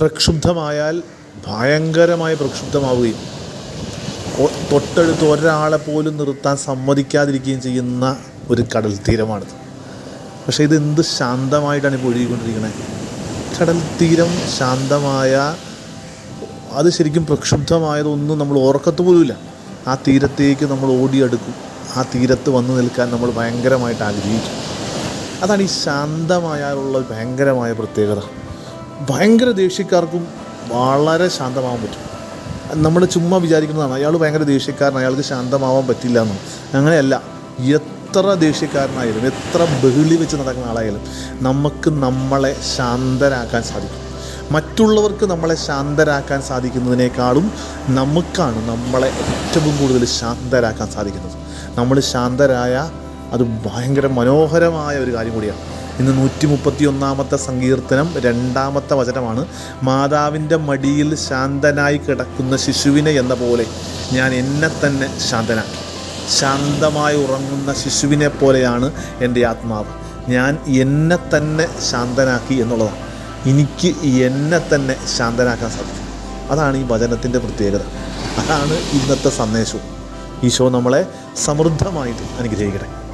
പ്രക്ഷുബ്ധമായാൽ ഭയങ്കരമായി പ്രക്ഷുബ്ധമാവുകയും തൊട്ടടുത്ത് ഒരാളെ പോലും നിർത്താൻ സമ്മതിക്കാതിരിക്കുകയും ചെയ്യുന്ന ഒരു കടൽ തീരമാണിത്. പക്ഷേ ഇത് എന്ത് ശാന്തമായിട്ടാണ് ഇപ്പോൾ ഒഴുകിക്കൊണ്ടിരിക്കുന്നത് കടൽ തീരം ശാന്തമായ അത് ശരിക്കും പ്രക്ഷുബ്ധമായതൊന്നും നമ്മൾ ഓർക്കത്ത് പോലുമില്ല. ആ തീരത്തേക്ക് നമ്മൾ ഓടിയെടുക്കും. ആ തീരത്ത് വന്നു നിൽക്കാൻ നമ്മൾ ഭയങ്കരമായിട്ട് ആഗ്രഹിക്കും. അതാണ് ഈ ശാന്തമായാലുള്ള ഭയങ്കരമായ പ്രത്യേകത. ഭയങ്കര ദേഷ്യക്കാർക്കും വളരെ ശാന്തമാവാൻ പറ്റും. നമ്മൾ ചുമ്മാ വിചാരിക്കുന്നതാണ് അയാൾ ഭയങ്കര ദേഷ്യക്കാരൻ അയാൾക്ക് ശാന്തമാവാൻ പറ്റില്ല എന്ന്. അങ്ങനെയല്ല എത്ര ദേഷ്യക്കാരനായാലും എത്ര ബഹിളി വെച്ച് നടക്കുന്ന ആളായാലും നമുക്ക് നമ്മളെ ശാന്തരാക്കാൻ സാധിക്കും. മറ്റുള്ളവർക്ക് നമ്മളെ ശാന്തരാക്കാൻ സാധിക്കുന്നതിനേക്കാളും നമുക്കാണ് നമ്മളെ ഏറ്റവും കൂടുതൽ ശാന്തരാക്കാൻ സാധിക്കുന്നത്. നമ്മൾ ശാന്തരായ അത് ഭയങ്കര മനോഹരമായ ഒരു കാര്യം കൂടിയാണ്. ഇന്ന് നൂറ്റി മുപ്പത്തി ഒന്നാമത്തെ സങ്കീർത്തനം രണ്ടാമത്തെ വചനമാണ്. മാതാവിന്റെ മടിയിൽ ശാന്തനായി കിടക്കുന്ന ശിശുവിനെ എന്ന പോലെ ഞാൻ എന്നെ തന്നെ ശാന്തനാക്കി. ശാന്തമായി ഉറങ്ങുന്ന ശിശുവിനെ പോലെയാണ് എന്റെ ആത്മാവ്. ഞാൻ എന്നെ തന്നെ ശാന്തനാക്കി എന്നുള്ളതാണ്. എനിക്ക് എന്നെ തന്നെ ശാന്തനാക്കാൻ സാധിക്കും. അതാണ് ഈ വചനത്തിന്റെ പ്രത്യേകത. അതാണ് ഇന്നത്തെ സന്ദേശവും. ഈശോ നമ്മളെ സമൃദ്ധമായിട്ട് അനുഗ്രഹിക്കട്ടെ.